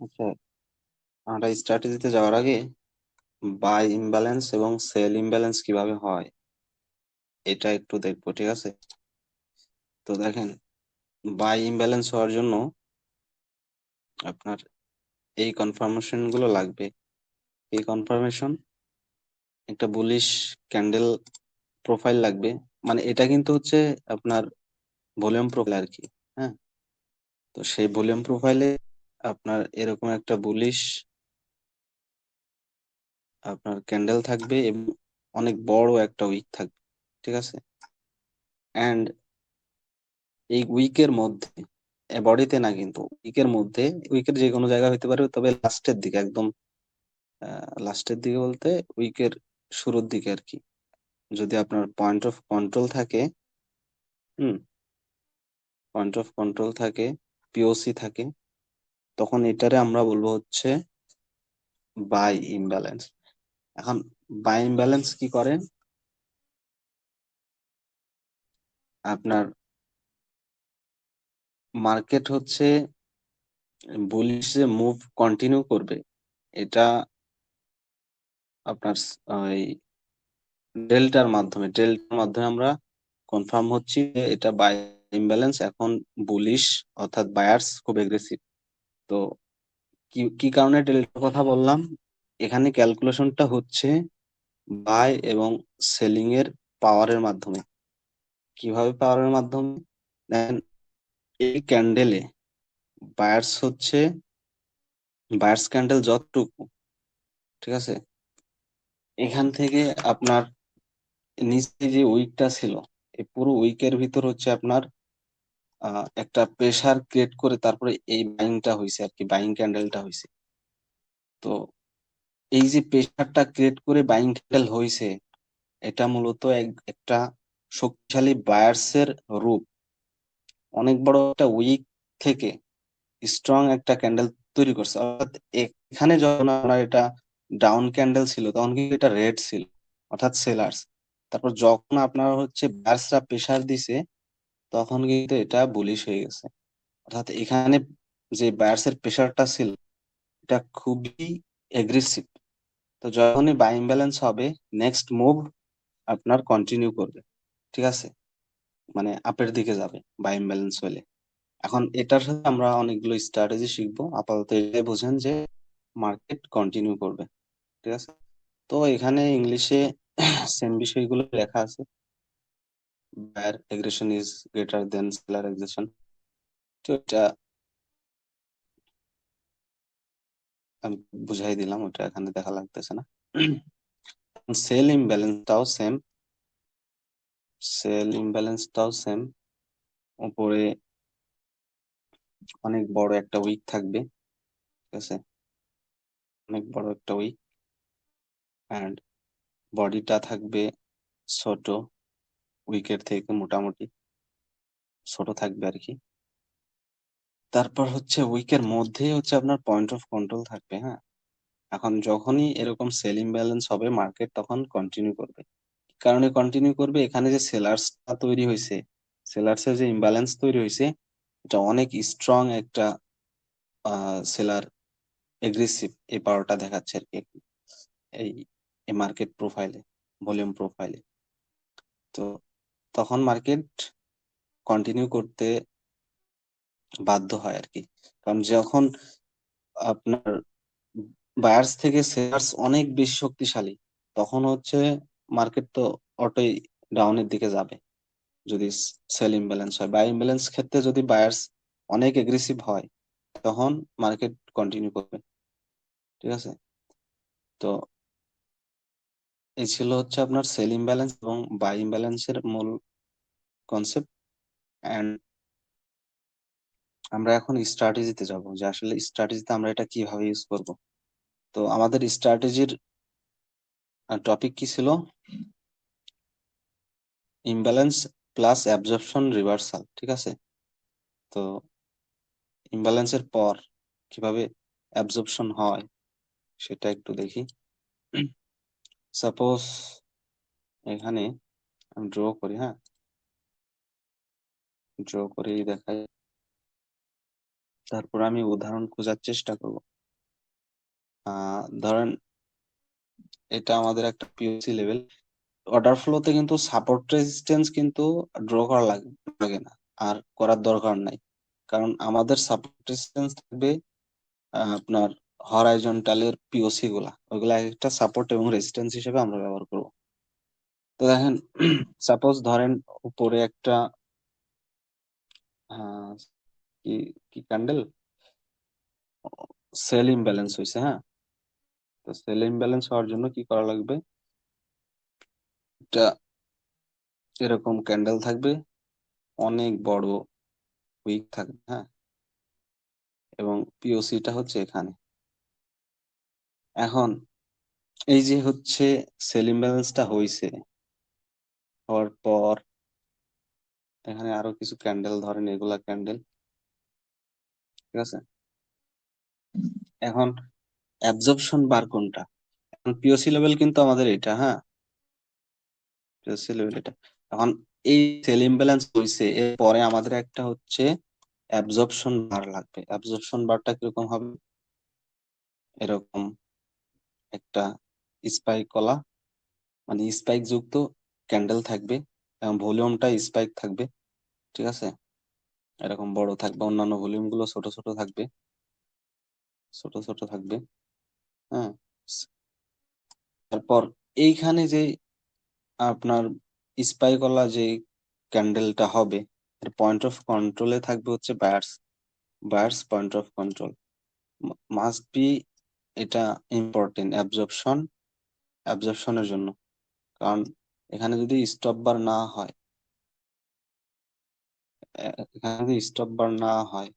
আচ্ছা আমরা স্ট্র্যাটেজিতে যাওয়ার আগে বাই ইমব্যালেন্স এবং সেল ইমব্যালেন্স কীভাবে হয়, এটা একটু দেখব, ঠিক আছে? তো দেখেন বাই ইমব্যালেন্স হওয়ার জন্য আপনার এই কনফার্মেশনগুলো লাগবে। এই কনফার্মেশন একটা বুলিশ ক্যান্ডেল প্রোফাইল লাগবে। মানে এটা কিন্তু হচ্ছে আপনার ভলিউম প্রোফাইল আর কি হ্যাঁ? তো সেই ভলিউম প্রোফাইলে আপনার এরকম একটা বুলিশ আপনার ক্যান্ডেল থাকবে এবং অনেক বড় একটা উইক থাকবে, ঠিক আছে? অ্যান্ড এই উইকের মধ্যে বডিতে না কিন্তু উইকের মধ্যে উইকের যে কোনো জায়গা হইতে পারে, তবে লাস্টের দিকে একদম লাস্টের দিকে বলতে উইকের শুরুর দিকে আর কি। যদি আপনার পয়েন্ট অফ কন্ট্রোল থাকে, হুম পয়েন্ট অফ কন্ট্রোল থাকে পিওসি থাকে তখন এটারে আমরা বলব হচ্ছে বাই ইমব্যালেন্স এখন বাই ইমব্যালেন্স কি করে? আপনার মার্কেট হচ্ছে বুলিশ যে মুভ কন্টিনিউ করবে। এটা আপনার ওই ডেল্টার মাধ্যমে ডেল্টার মাধ্যমে আমরা কনফার্ম হচ্ছি এটা বাই ইমব্যালেন্স এখন বুলিশ অর্থাৎ বায়ার্স খুব এগ্রেসিভ তো কি কি কারণে ডেল্টার কথা বললাম? এখানে ক্যালকুলেশনটা হচ্ছে বাই এবং সেলিং এর পাওয়ারের মাধ্যমে। কীভাবে পাওয়ারের মাধ্যমে? দেখেন, এই ক্যান্ডেলে বায়ার্স হচ্ছে বায়ার্স ক্যান্ডেল যতটুকু, ঠিক আছে? এখান থেকে আপনার নিচে যে উইকটা ছিল, এই পুরো উইকের ভিতর হচ্ছে আপনার একটা প্রেসার ক্রিয়েট করে তারপরে এই বাইংটা হয়েছে আর কি বাইং ক্যান্ডেলটা হয়েছে তো এই যে প্রেসারটা ক্রিয়েট করে বাইং ক্যান্ডেল হয়েছে এটা মূলত একটা শক্তিশালী বায়ার্সের রূপ। অনেক বড় একটা উইক থেকে স্ট্রং একটা ক্যান্ডেল তৈরি করছে। অর্থাৎ এখানে যখন আপনার এটা ডাউন ক্যান্ডেল ছিল, তখন কিন্তু এটা রেড ছিল, অর্থাৎ সেলার্স তারপর যখন আপনার হচ্ছে বায়ার্সরা প্রেসার দিছে তখন কিন্তু এটা বুলিশ হয়ে গেছে। অর্থাৎ এখানে যে বায়ার্সের প্রেসারটা ছিল, এটা খুবই এগ্রেসিভ তো যখনই বাই ইমব্যালেন্স হবে নেক্সট মুভ আপনার কন্টিনিউ করবে, ঠিক আছে? মানে আপের দিকে যাবে বাই ইমব্যালেন্স হলে। এখন এটার সাথে আমরা অনেকগুলো স্ট্র্যাটেজি শিখব। আপাতত এটাই বোঝেন যে মার্কেট কন্টিনিউ করবে, ঠিক আছে? তো এখানে ইংলিশে সেম বিষয়গুলো লেখা আছে। Buyer aggression is greater than seller aggression তো এটা আমি বুঝাই দিলাম, ওটা এখানে দেখা লাগতেছে না। সেল ইমব্যালেন্সটাও সেম সেল ইমব্যালেন্সটাও সেম উপরে অনেক বড় একটা উইক থাকবে, ঠিক আছে? অনেক বড় একটা উইক অ্যান্ড বডিটা থাকবে ছোট। উইকেট থেকে মোটামুটি ছোট থাকবে আর কি তারপর হচ্ছে উইকের মধ্যে হচ্ছে আপনার পয়েন্ট অফ কন্ট্রোল থাকবে হ্যাঁ? এখন যখনই এরকম সেলিং ব্যালেন্স হবে মার্কেট তখন কন্টিনিউ করবে। কারণে কন্টিনিউ করবে? এখানে যে সেলার্সটা তৈরি হয়েছে সেলার্সের যে ইমব্যালেন্স তৈরি হয়েছে এটা অনেক স্ট্রং একটা সেলার এগ্রেসিভ এই পাওয়ারটা দেখাচ্ছে আর কি এই মার্কেট প্রোফাইলে ভলিউম প্রোফাইলে তো তখন মার্কেট কন্টিনিউ করতে বাধ্য হয় আর কি কারণ যখন আপনার বায়ার্স থেকে সেলার্স অনেক বেশি শক্তিশালী, তখন হচ্ছে মার্কেট তো অটোই ডাউনের দিকে যাবে। যদি সেল ইমব্যালেন্স হয়। বাই ইমব্যালেন্স ক্ষেত্রে যদি বায়ার্স অনেক এগ্রেসিভ হয়, তখন মার্কেট কন্টিনিউ করবে। ঠিক আছে? তো এই ছিল হচ্ছে আপনার সেল ইমব্যালেন্স এবং বাই ইমব্যালেন্সের মূল কনসেপ্ট অ্যান্ড আমরা এখন স্ট্র্যাটেজিতে যাব যে আসলে স্ট্র্যাটেজিতে আমরা এটা কীভাবে ইউজ করব। তো আমাদের স্ট্র্যাটেজির টপিক কি ছিল? ইমব্যালেন্স প্লাস অ্যাবজর্পশন রিভার্সাল ঠিক আছে? তো ইমব্যালেন্সের পর কীভাবে অ্যাবজর্পশন হয় সেটা একটু দেখি। সাপোজ এখানে আমি ড্র করি হ্যাঁ? ড্র করে দেখাই তারপর আমি উদাহরণ খোঁজার চেষ্টা করব। ধরেন এটা আমাদের একটা পিওসি লেভেল অর্ডার ফ্লোতে কিন্তু সাপোর্ট রেজিস্ট্যান্স কিন্তু ড্র করা লাগে না। আর করার দরকার নাই। কারণ আমাদের সাপোর্ট রেজিস্ট্যান্স থাকবে আপনার হরাইজন্টালের পিওসি গুলা। ওইগুলা একটা সাপোর্ট এবং রেজিস্ট্যান্স হিসেবে আমরা ব্যবহার করব। তো দেখেন সাপোজ ধরেন উপরে একটা কি কি ক্যান্ডেল সেল ইমব্যালেন্স হয়েছে হ্যাঁ তো সেল ইমব্যালেন্স হওয়ার জন্য কি করা লাগবে একটা এরকম ক্যান্ডেল থাকবে অনেক বড় উইক থাকবে হ্যাঁ এবং পিওসিটা হচ্ছে এখানে এখন এই যে হচ্ছে সেল ইমব্যালেন্সটা হয়েছে হওয়ার পর এখানে আরও কিছু ক্যান্ডেল ধরেন, এগুলা ক্যান্ডেল ঠিক আছে? এখন অ্যাবজর্পশন বার কোনটা? এখন পিওসি লেভেল কিন্তু আমাদের এটা হ্যাঁ? পিওসি লেভেল এটা। এখন এই সেল ইমব্যালেন্স হয়েছে এর পরে আমাদের একটা হচ্ছে অ্যাবজর্পশন বার লাগবে। অ্যাবজর্পশন বারটা কীরকম হবে? এরকম একটা স্পাইক কলা মানে স্পাইক যুক্ত ক্যান্ডেল থাকবে। এবং ভলিউমটা স্পাইক থাকবে, ঠিক আছে? এরকম বড় থাকবে, অন্যান্য ভলিউমগুলো ছোট ছোট থাকবে, ছোট ছোট থাকবে হ্যাঁ? তারপর এইখানে যে আপনার স্পাইকলা যে ক্যান্ডেলটা হবে, এর পয়েন্ট অফ কন্ট্রোলে থাকবে হচ্ছে buyers buyers point of control must be এটা ইম্পর্টেন্ট অ্যাবজর্পশন অ্যাবজর্পশনের জন্য। কারণ এখানে যদি স্টপ বার না হয় এখানে যদি স্টপ বার না হয়,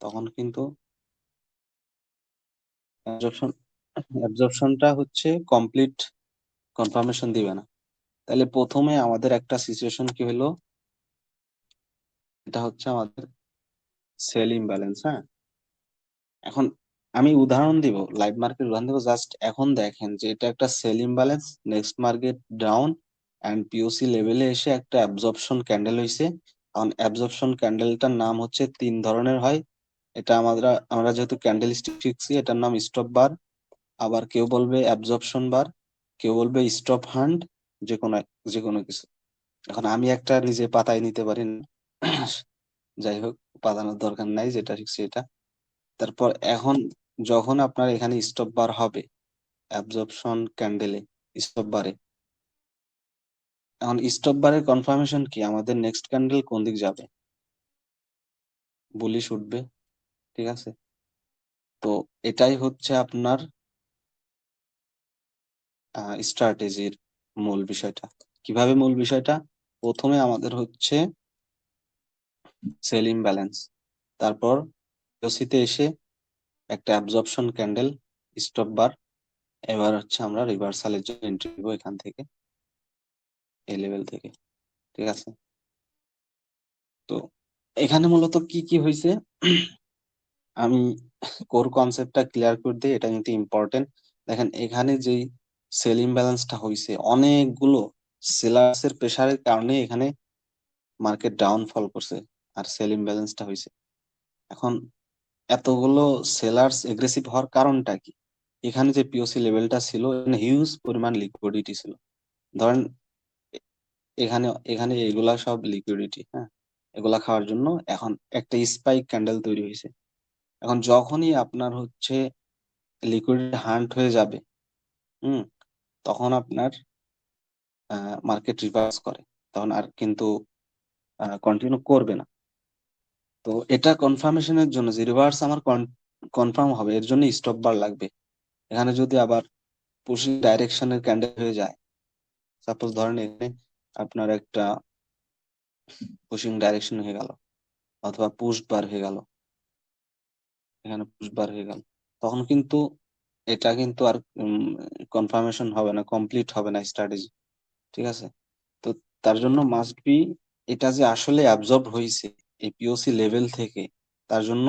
তখন কিন্তু অ্যাবজর্পশন অ্যাবজর্পশনটা হচ্ছে কমপ্লিট কনফার্মেশন দিবে না। তাহলে প্রথমে আমাদের একটা সিচুয়েশন কি হলো? এটা হচ্ছে আমাদের সেল ইমব্যালেন্স হ্যাঁ? এখন আমি উদাহরণ দিব লাইভ মার্কেট উদাহরণ দিব জাস্ট এখন দেখেন যে এটা একটা sell imbalance next market down and POC লেভেলে এসে একটা অ্যাবজর্পশন ক্যান্ডেল হয়েছে কারণ অ্যাবজর্পশন ক্যান্ডেলটার নাম হচ্ছে তিন ধরনের হয়। এটা আমরা আমরা যেহেতু ক্যান্ডেল স্টিক শিখছি এটার নাম স্টপ বার আবার কেউ বলবে অ্যাবজর্পশন বার কেউ বলবে স্টপ হান্ড যে কোনো যে কোনো কিছু। এখন আমি একটা নিজে পাতায় নিতে পারি যাই হোক, পাতানোর দরকার নাই, যেটা শিখছি এটা তারপর এখন যখন আপনার এখানে স্টপ বার হবে অ্যাবজর্পশন ক্যান্ডেলে স্টপ বারে এখন স্টপ বারের কনফার্মেশন কি? আমাদের নেক্সট ক্যান্ডেল কোন দিক যাবে? বুলিশ উঠবে, ঠিক আছে? তো এটাই হচ্ছে আপনার স্ট্র্যাটেজির মূল বিষয়টা। কীভাবে মূল বিষয়টা? প্রথমে আমাদের হচ্ছে সেল ইমব্যালেন্স তারপর এসে একটা অ্যাবজর্পশন ক্যান্ডেল স্টপ বার এবার হচ্ছে আমরা রিভার্সালের জন্য এন্ট্রি দিব এখান থেকে, এই লেভেল থেকে, ঠিক আছে? তো এখানে মূলত কি কি হয়েছে? আমি কোর কনসেপ্টটা ক্লিয়ার করে দিই, এটা কিন্তু ইম্পর্টেন্ট দেখেন, এখানে যেই সেল ইমব্যালেন্সটা হয়েছে অনেকগুলো সেলার্স এর প্রেসারের কারণে এখানে মার্কেট ডাউনফল করছে, আর সেল ইমব্যালেন্সটা হয়েছে এখন এতগুলো সেলার্স এগ্রেসিভ হওয়ার কারণটা কি? এখানে যে পিওসি লেভেলটা ছিল হিউজ পরিমাণ লিকুইডিটি ছিল। ধরেন, এখানে এখানে এগুলা সব লিকুইডিটি হ্যাঁ? এগুলা খাওয়ার জন্য এখন একটা স্পাইক ক্যান্ডেল তৈরি হয়েছে। এখন যখনই আপনার হচ্ছে লিকুইডিটি হান্ট হয়ে যাবে, হুম, তখন আপনার মার্কেট রিভার্স করে। তখন আর কিন্তু কন্টিনিউ করবে না। তো এটা কনফার্মেশনের জন্য যে রিভার্স আমার কনফার্ম হবে, এর জন্য স্টপ বার লাগবে। এখানে যদি আবার পুশিং ডাইরেকশনের ক্যান্ডেল হয়ে যায় সাপোজ ধরেন এখানে আপনার একটা পুশিং ডাইরেকশন হয়ে গেল, অথবা পুশ বার হয়ে গেল, এখানে পুশ বার হয়ে গেল, তখন কিন্তু এটা কিন্তু আর কনফার্মেশন হবে না কমপ্লিট হবে না স্ট্র্যাটেজি ঠিক আছে? তো তার জন্য মাস্ট বি এটা যে আসলে অ্যাবজর্ব হয়েছে এই পিওসি লেভেল থেকে, তার জন্য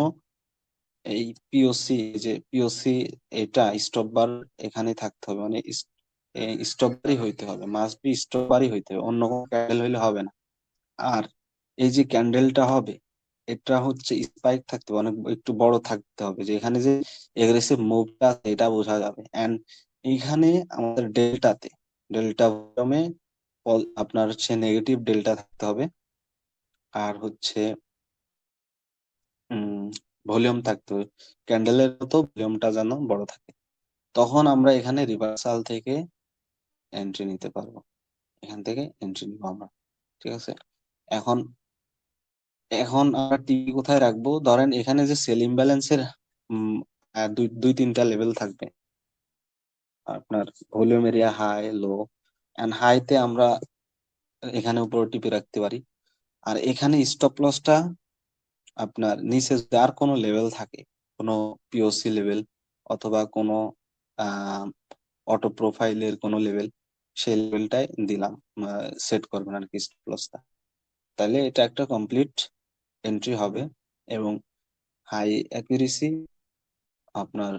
এই পিওসি যে পিওসি এটা স্টপ বার এখানে থাকতে হবে মানে স্টপ বারই হইতে হবে মাস্ট বি স্টপ বারই হইতে হবে, অন্য কোনো ক্যান্ডেল হইলে হবে না। আর এই যে ক্যান্ডেলটা হবে, এটা হচ্ছে স্পাইক থাকতে হবে, অনেক একটু বড় থাকতে হবে, যে এখানে যে এগ্রেসিভ মুভটা আছে, এটা বোঝা যাবে। এন্ড এইখানে আমাদের ডেল্টাতে ডেল্টা আপনার হচ্ছে নেগেটিভ ডেল্টা থাকতে হবে। আর হচ্ছে ভলিউম থাকতে হবে। ক্যান্ডেলের মতো ভলিউমটা যেন বড় থাকে। তখন আমরা এখানে রিভার্সাল থেকে এন্ট্রি নিতে পারব। এখান থেকে এন্ট্রি নিবো আমরা, ঠিক আছে? এখন এখন আমরা টিভি কোথায় রাখব? ধরেন এখানে যে সেল ইমব্যালেন্সের দুই দুই তিনটা লেভেল থাকবে। আপনার volume area high low and হাইতে আমরা এখানে উপরে টিপে রাখতে পারি। আর এখানে স্টপ লসটা আপনার নিচে যার কোনো লেভেল থাকে, কোনো পিওসি লেভেল অথবা কোনো অটো প্রোফাইলের কোনো লেভেল সেই লেভেলটাই দিলাম সেট করবেন আর কি স্টপ লসটা তাহলে এটা একটা কমপ্লিট এন্ট্রি হবে এবং হাই অ্যাকুরেসি আপনার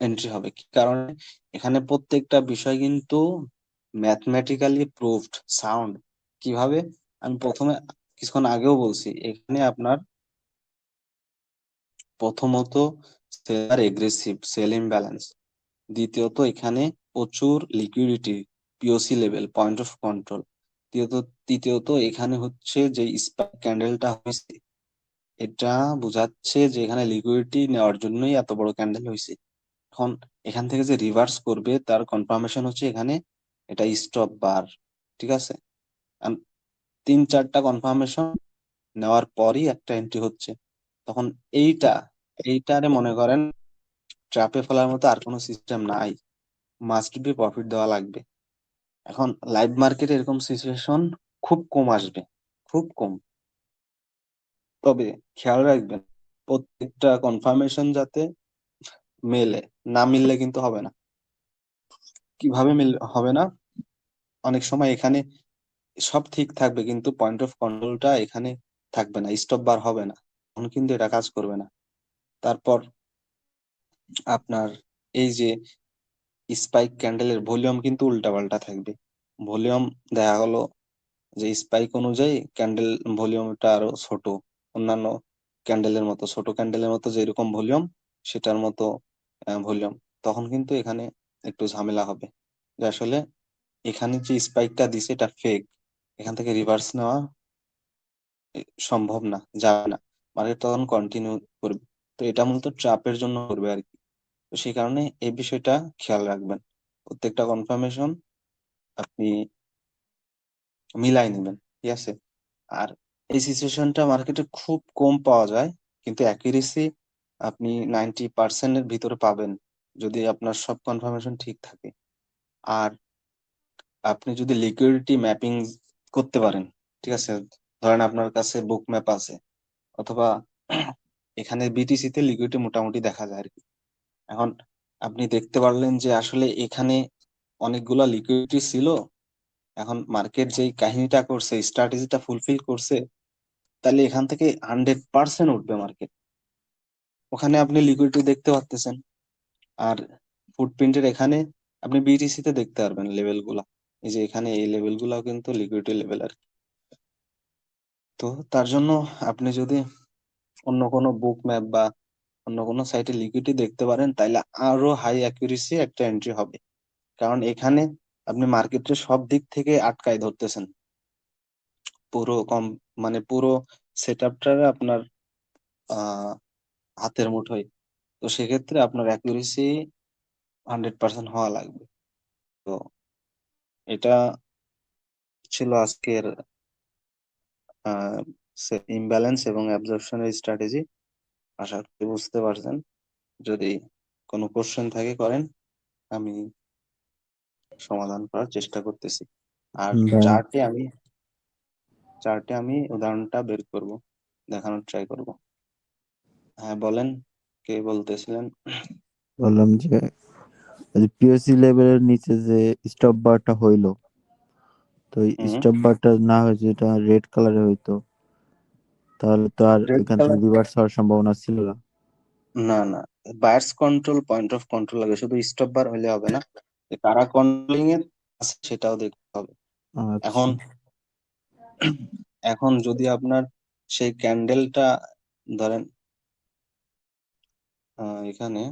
এন্ট্রি হবে। কি কারণে? এখানে প্রত্যেকটা বিষয় কিন্তু ম্যাথমেটিক্যালি প্রুভড সাউন্ড কীভাবে? আমি প্রথমে কিছুক্ষণ আগেও বলছি, এখানে আপনার প্রথমত সেলার এগ্রেসিভ সেল ইমব্যালেন্স দ্বিতীয়ত এখানে প্রচুর liquidity POC level point of control তৃতীয়ত তৃতীয়ত এখানে হচ্ছে যে স্পাইক ক্যান্ডেলটা হয়েছে, এটা বোঝাচ্ছে যে এখানে লিকুইডিটি নেওয়ার জন্যই এত বড় ক্যান্ডেল হয়েছে। এখন এখান থেকে যে রিভার্স করবে, তার কনফার্মেশন হচ্ছে এখানে এটা স্টপ বার ঠিক আছে? তিন চারটা কনফার্মেশন নেওয়ার পরই একটা এন্ট্রি হচ্ছে। তখন এইটা, এইটারে মনে করেন ট্রাপে ফেলার মতো আর কোনো সিস্টেম নাই। মাস্ট বি প্রফিট দেওয়া লাগবে। এখন লাইভ মার্কেটে এরকম সিচুয়েশন খুব কম আসবে, খুব কম। তবে খেয়াল রাখবেন, প্রত্যেকটা কনফার্মেশন যাতে মেলে, না মিললে কিন্তু হবে না। কীভাবে মিল, হবে না? অনেক সময় এখানে সব ঠিক থাকবে, কিন্তু পয়েন্ট অফ কন্ট্রোলটা এখানে থাকবে না স্টপ বার হবে না। তখন কিন্তু এটা কাজ করবে না। তারপর আপনার এই যে স্পাইক ক্যান্ডেলের ভলিউম কিন্তু উল্টাপাল্টা থাকবে। ভলিউম দেখা গেল যে স্পাইক অনুযায়ী ক্যান্ডেল ভলিউমটা আরও ছোট, অন্যান্য ক্যান্ডেলের মতো, ছোট ক্যান্ডেলের মতো যেরকম ভলিউম সেটার মতো ভলিউম তখন কিন্তু এখানে একটু ঝামেলা হবে। যে আসলে এখানে যে স্পাইকটা দিছে, এটা ফেক এখান থেকে রিভার্স নেওয়া সম্ভব না, যাবে না। মার্কেট তখন কন্টিনিউ করবে। তো এটা মূলত ট্রাপের জন্য করবে আর কি। তো সেই কারণে এই বিষয়টা খেয়াল রাখবেন। প্রত্যেকটা কনফার্মেশন আপনি মিলাই নেবেন, ঠিক আছে? আর এই সিচুয়েশনটা মার্কেটে খুব কম পাওয়া যায়, কিন্তু অ্যাকুরেসি আপনি নাইনটি পার্সেন্টের ভিতরে পাবেন যদি আপনার সব কনফার্মেশন ঠিক থাকে। আর আপনি যদি লিকুইডিটি ম্যাপিং করতে পারেন। ঠিক আছে? ধরেন আপনার কাছে বুক ম্যাপ আছে, অথবা এখানে বিটিসি তে লিকুইডিটি মোটামুটি দেখা যায় আর কি এখন আপনি দেখতে পারলেন যে আসলে এখানে অনেকগুলা লিকুইডিটি ছিল। এখন মার্কেট যেই কাহিনীটা করছে স্ট্র্যাটেজিটা ফুলফিল করছে, তাহলে এখান থেকে হান্ড্রেড পার্সেন্ট উঠবে মার্কেট ওখানে আপনি লিকুইডিটি দেখতে পারতেছেন। আর ফুটপ্রিন্টের এখানে আপনি বিটিসি তে দেখতে পারবেন লেভেলগুলা। এই যে এখানে এই লেভেল গুলাও কিন্তু লিকুইডিটি লেভেল আর কি। তো তার জন্য আপনি যদি অন্য কোনো বুক ম্যাপ বা অন্য কোনো সাইটে লিকুইডিটি দেখতে পারেন তাহলে আরও হাই অ্যাকুরেসি একটা এন্ট্রি হবে। কারণ এখানে আপনি মার্কেটের সব দিক থেকে আটকায় ধরতেছেন। পুরো কম মানে পুরো সেট আপটা আপনার হাতের মুঠোয়। তো সেক্ষেত্রে আপনার অ্যাকুরেসি হান্ড্রেড পার্সেন্ট হওয়া লাগবে। তো এটা ছিল আজকের ইমব্যালেন্স এবং অ্যাবজর্পশনের স্ট্র্যাটেজি আশা করি বুঝতে পারছেন। যদি কোনো কোশ্চেন থাকে করেন আমি সমাধান করার চেষ্টা করতেছি। আর চার্টে আমি চার্টে আমি উদাহরণটা বের করব দেখানোর ট্রাই করব। হ্যাঁ বলেন কে বলতেছিলেন? বললাম যে পিওসি লেভেলের নিচে যে স্টপ বারটা হইল তো স্টপ বারটা না হয়েছে এটা রেড কালারে হইতো তাহলে তো আর এখান থেকে রিভার্স হওয়ার সম্ভাবনা ছিল না। না না। Buyers control point of control লাগে। শুধু স্টপ বার হলে হবে না। কারা কন্ট্রোলিং এর আছে সেটাও দেখতে হবে। আচ্ছা। এখন এখন যদি আপনার সেই ক্যান্ডেলটা ধরেন আহ, এখানে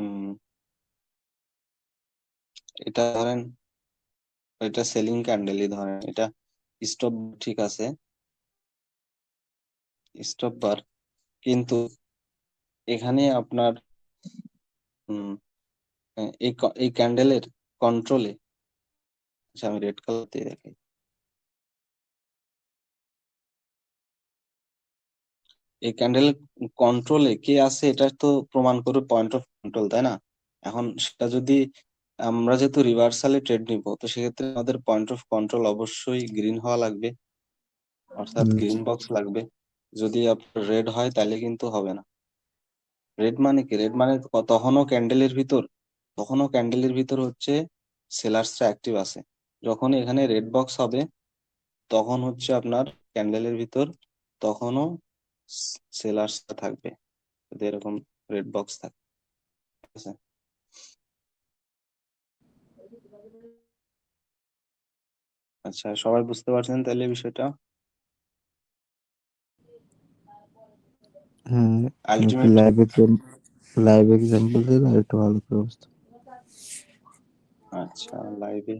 উম এটা ধরেন, এটা সেলিং ক্যান্ডেলই ধরেন, এটা স্টপ ঠিক আছে। স্টপ বার কিন্তু এখানে আপনার এই ক্যান্ডেলের কন্ট্রোলে আচ্ছা আমি রেড কালার দিয়ে দেখাই। এই ক্যান্ডেল কন্ট্রোলে কে আছে এটা তো প্রমাণ করবে পয়েন্ট অফ কন্ট্রোল তাই না? এখন সেটা যদি আমরা যেহেতু রিভার্সালে ট্রেড নিব তো সেক্ষেত্রে আমাদের পয়েন্ট অফ কন্ট্রোল অবশ্যই গ্রিন হওয়া লাগবে। অর্থাৎ গ্রিন বক্স লাগবে। যদি আপনার রেড হয় তাহলে কিন্তু হবে না। রেড মানে কি? রেড মানে তখনও ক্যান্ডেলের ভিতর তখনও ক্যান্ডেলের ভিতর হচ্ছে সেলার্সরা অ্যাক্টিভ আছে। যখন এখানে রেড বক্স হবে তখন হচ্ছে আপনার ক্যান্ডেলের ভিতর তখনও সেলার্সরা থাকবে এরকম রেড বক্স থাকবে ঠিক আছে? আচ্ছা সবাই বুঝতে পারছেন তাহলে বিষয়টা? হ্যাঁ আলটিমেট লাইভ লাইভ এক্সাম্পল দিলে একটু ভালো করে বুঝতে আচ্ছা লাইভে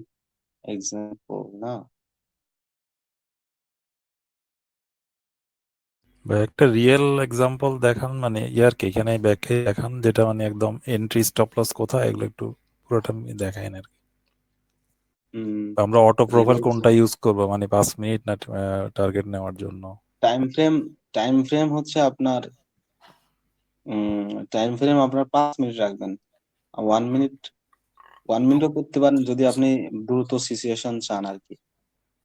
এক্সাম্পল না? বা একটা রিয়েল এক্সাম্পল দেখান মানে ইয়ার কি এখানে ব্যাখ্যা দেখান যেটা মানে একদম এন্ট্রি স্টপ লস কোথায় এগুলো একটু পুরোটা দেখায় আর কি। আমরা অটো প্রোফাইল কোনটা ইউজ করব মানে পাঁচ মিনিট না টার্গেট নেওয়ার জন্য? টাইম ফ্রেম টাইম ফ্রেম হচ্ছে আপনার টাইম ফ্রেম আপনার পাঁচ মিনিট রাখবেন। ওয়ান মিনিট ওয়ান মিনিটও করতে পারেন যদি আপনি দ্রুত সিচুয়েশন চান আর কি।